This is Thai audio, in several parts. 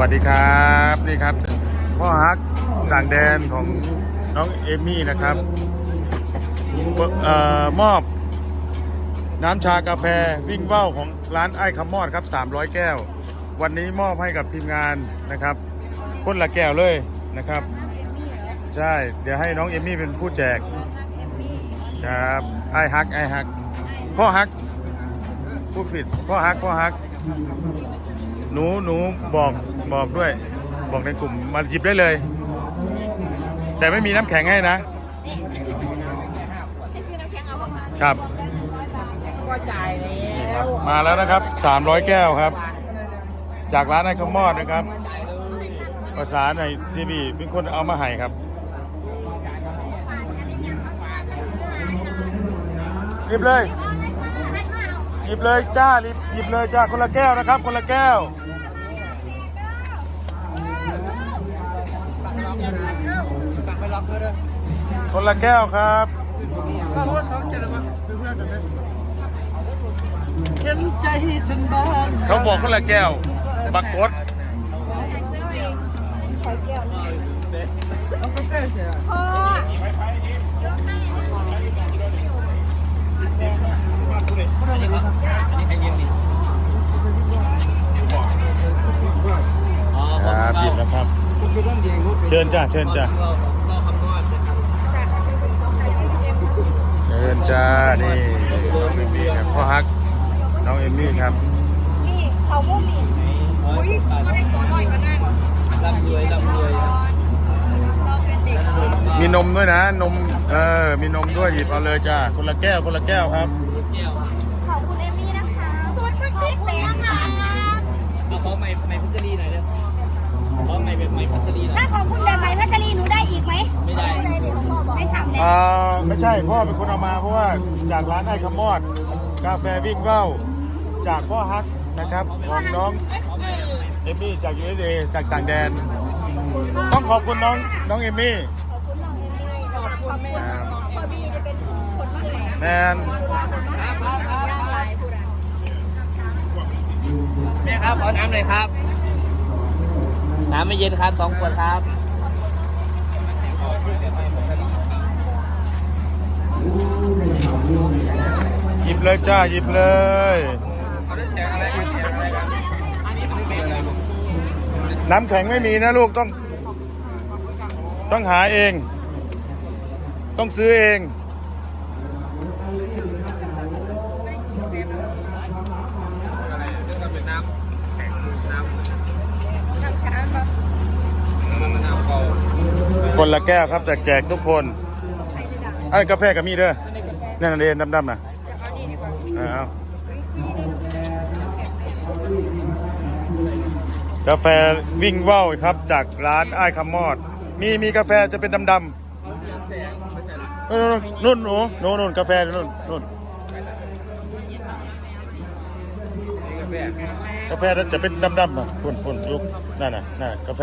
วัสดีครับนี่ครับพ่อฮักต่างแดนของน้องเอมี่นะครับเอ่อมอบ น้ำชากาแฟวิ่งเว้าของร้านไอ้คำมอดครับ 300 แก้ว วันนี้มอบให้กับทีมงานนะครับคนละแก้วเลยนะครับ ใช่ เดี๋ยวให้น้องเอมี่เป็นผู้แจกครับไอ้ฮักไอ้ฮักพ่อฮักผู้ผิดพ่อฮักพ่อฮักหนูหนูบอก บอกด้วย บอกในกลุ่มมาหยิบได้เลย แต่ไม่มีน้ำแข็งให้นะ ครับ ก็จ่ายแล้วมาแล้วนะครับ 300 แก้วครับ จากร้านไอคอมมอดนะครับภาษาในซีบีเป็นคนเอามาให้ครับ หยิบเลยหยิบเลยจ้าหยิบหยิบเลยจ้าคนละแก้วนะครับ คนละแก้ว คนละแก้วครับก็เพราะสองเจ็ดมาเพื่อนๆกันนะเห็นใจฉันบ้างเขาบอกคนละแก้ว บักกดเอากาแฟเสียครับหยิบแล้วครับ เชิญจ้าเชิญจ้า เชิญ จ้า นี่น้องเอมมี่ครับพ่อฮัก น้องเอมมี่ครับ นี่เขามุ้งนี่อุ้ยก็ได้ตัวน้อยก็นั่งร่ำรวยร่ำรวยเราเป็นเด็กมีนมด้วยนะ นม เออ มีนมด้วยหยิบเอาเลยจ้า คนละแก้ว คนละแก้วครับแก้วขอบคุณเอมี่นะคะสวัสดีพี่เต๋อค่ะเอาขอใหม่ใหม่พัชรีหน่อยเด้อขอใหม่แบบใหม่พัชรีหน่อยถ้าขอบคุณแบบไหนพัชรีหนูได้ อีกไหมไม่ได้ไม่ทำเลยอ่าไม่ใช่พ่อเป็นคนเอามาเพราะว่าจากร้านไอคามอด กาแฟวิ่งเว้า จากพ่อฮักนะครับของน้องเอมมี่จากยูเอสเอจากต่างแดน ต้องขอบคุณน้องน้องเอมมี่ขอบคุณน้องเอมี่ขอบคุณพ่อบีจะเป็นคนมาแหลมแมนย่างลายผู้ใดแม่ครับขอน้ำหน่อยครับ น้ำไม่เย็นครับสองขวดครับ หยิบเลยจ้าหยิบเลยน้ำแข็งไม่มีนะลูกต้อง ต้องหาเอง ต้องซื้อเอง คนละแก้วครับแจกแจกทุกคนอันนกาแฟกับมีเด้อนั่นเดนดำๆนะเอากาแฟวิ่งว่าวครับจากร้านไอ้ายคำมอด มีมีกาแฟจะเป็นดำๆนู่นนู่นนู่นหนูนู่นนู่นกาแฟนู่นนู่นกาแฟจะเป็นดำๆอะพุ่นพุ่นลุกนั่นน่ะนั่นน่ะกาแฟ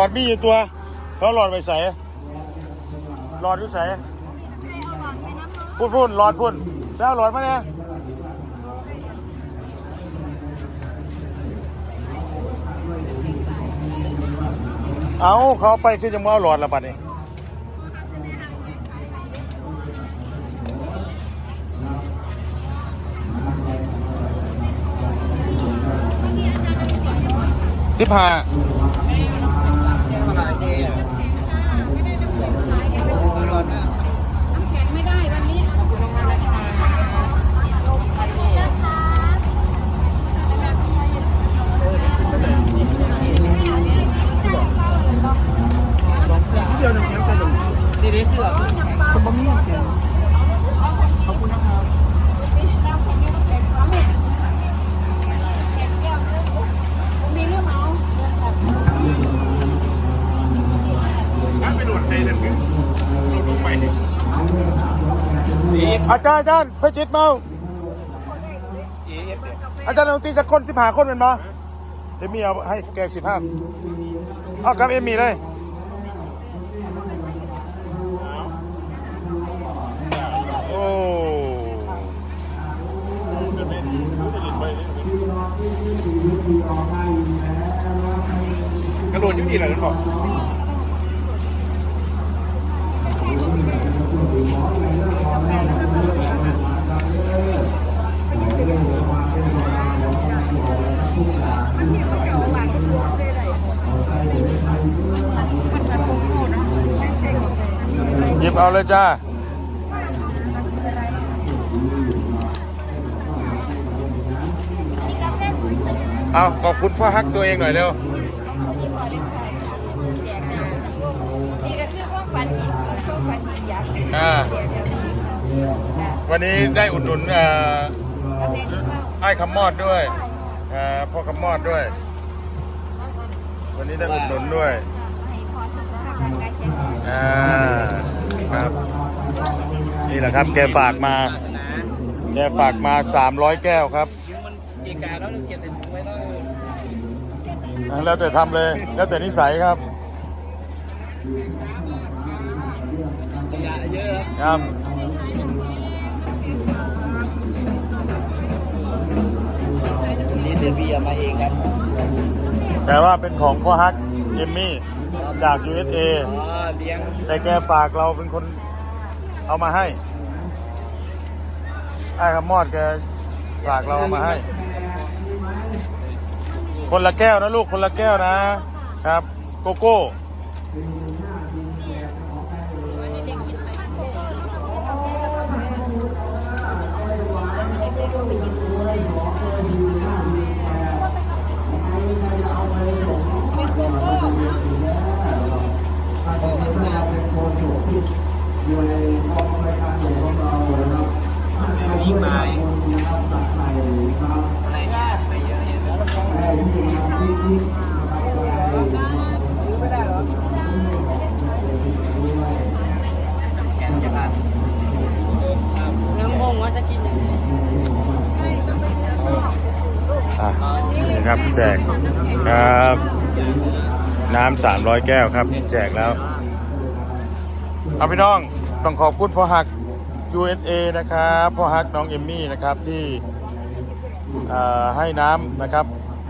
อดมีอยู่ตัวเขาหลอดไปใส่หลอดอยู่ใส่พูดพูดหลอดพูดแล้วหลอดมาเนี่ยเอาเขาไปคือจะมาเอาหลอดละปัดนี้สิบห้า อาจารย์อาจารย์พระจิตรเมาอาจารย์ดนตรีสักคนสิบห้าคนเป็นปะเอมมี่เอาให้แกสิบห้าเอากับเอมมี่เลยโอ้กระโดดยุ่งดีแหละนั่นบอก เอาเลยจ้าเอาขอบคุณพ่อฮักตัวเองหน่อยเร็วนี่ก็คือความฝันอีกความฝันอีกอย่างวันนี้ได้อุดหนุนไอ้คำมอดด้วยพ่อคำมอดด้วย วันนี้ได้อุดหนุนด้วยให้พอสุขภา พร่างกายแข็งแรงอ่าครับ นี่แหละครับ แกฝากมา แกฝากมา 300 แก้วครับ มันกีกาแล้วเก็บแต่ถุงไว้ต้องแล้วแต่ทำเลย แล้วแต่นิสัยครับขยะเยอะครับนี่เดี๋ยวพี่เอามาเองครับ แต่ว่าเป็นของพ่อฮักเอมมี่ จาก USA อ๋อ เลี้ยงแต่แกฝากเราเป็นคนเอามาให้ไอ้ขมอดแกฝากเราเอามาให้ คนละแก้วนะลูกคนละแก้วนะครับ โกโก้ ครับ แจกครับ น้ำสามร้อยแก้วครับ แจกแล้ว เอาพี่น้องต้องขอบคุณพ่อฮัก USA นะครับพ่อฮักน้องเอมมี่นะครับที่ให้น้ำนะครับ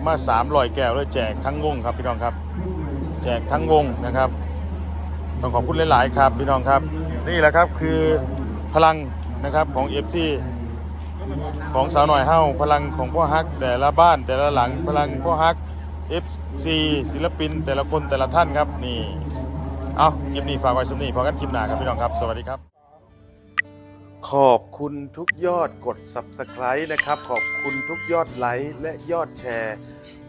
มาสามร้อยแก้วแล้วแจกทั้งวงครับพี่น้องครับ แจกทั้งวงนะครับ ต้องขอบคุณหลาย ๆ ครับพี่น้องครับ นี่แหละครับคือพลังนะครับของ FC ของสาวหน่อยเฮ้าพลังของพ่อฮัก แต่ละบ้านแต่ละหลังพลังพ่อฮัก FC ศิลปิน แต่ละคนแต่ละท่านครับนี่เอาคลิปนี้ฝากไว้สำนีพอกันคลิปหน้าครับพี่น้องครับ สวัสดีครับ ขอบคุณทุกยอดกด Subscribe นะครับ ขอบคุณทุกยอดไลค์และยอดแชร์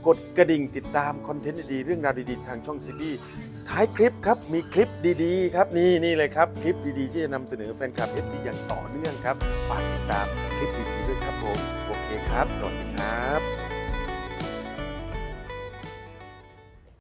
กดกระดิ่งติดตามคอนเทนต์ดีๆเรื่องราวดีๆทางช่องซีบีท้ายคลิปครับมีคลิปดีๆ ครับนี่นี่เลยครับคลิปดีๆ ที่จะนำเสนอแฟนคลับ FC อย่างต่อเนื่องครับ ฝากติดตาม ด้วยครับผม โอเคครับ สวัสดีครับ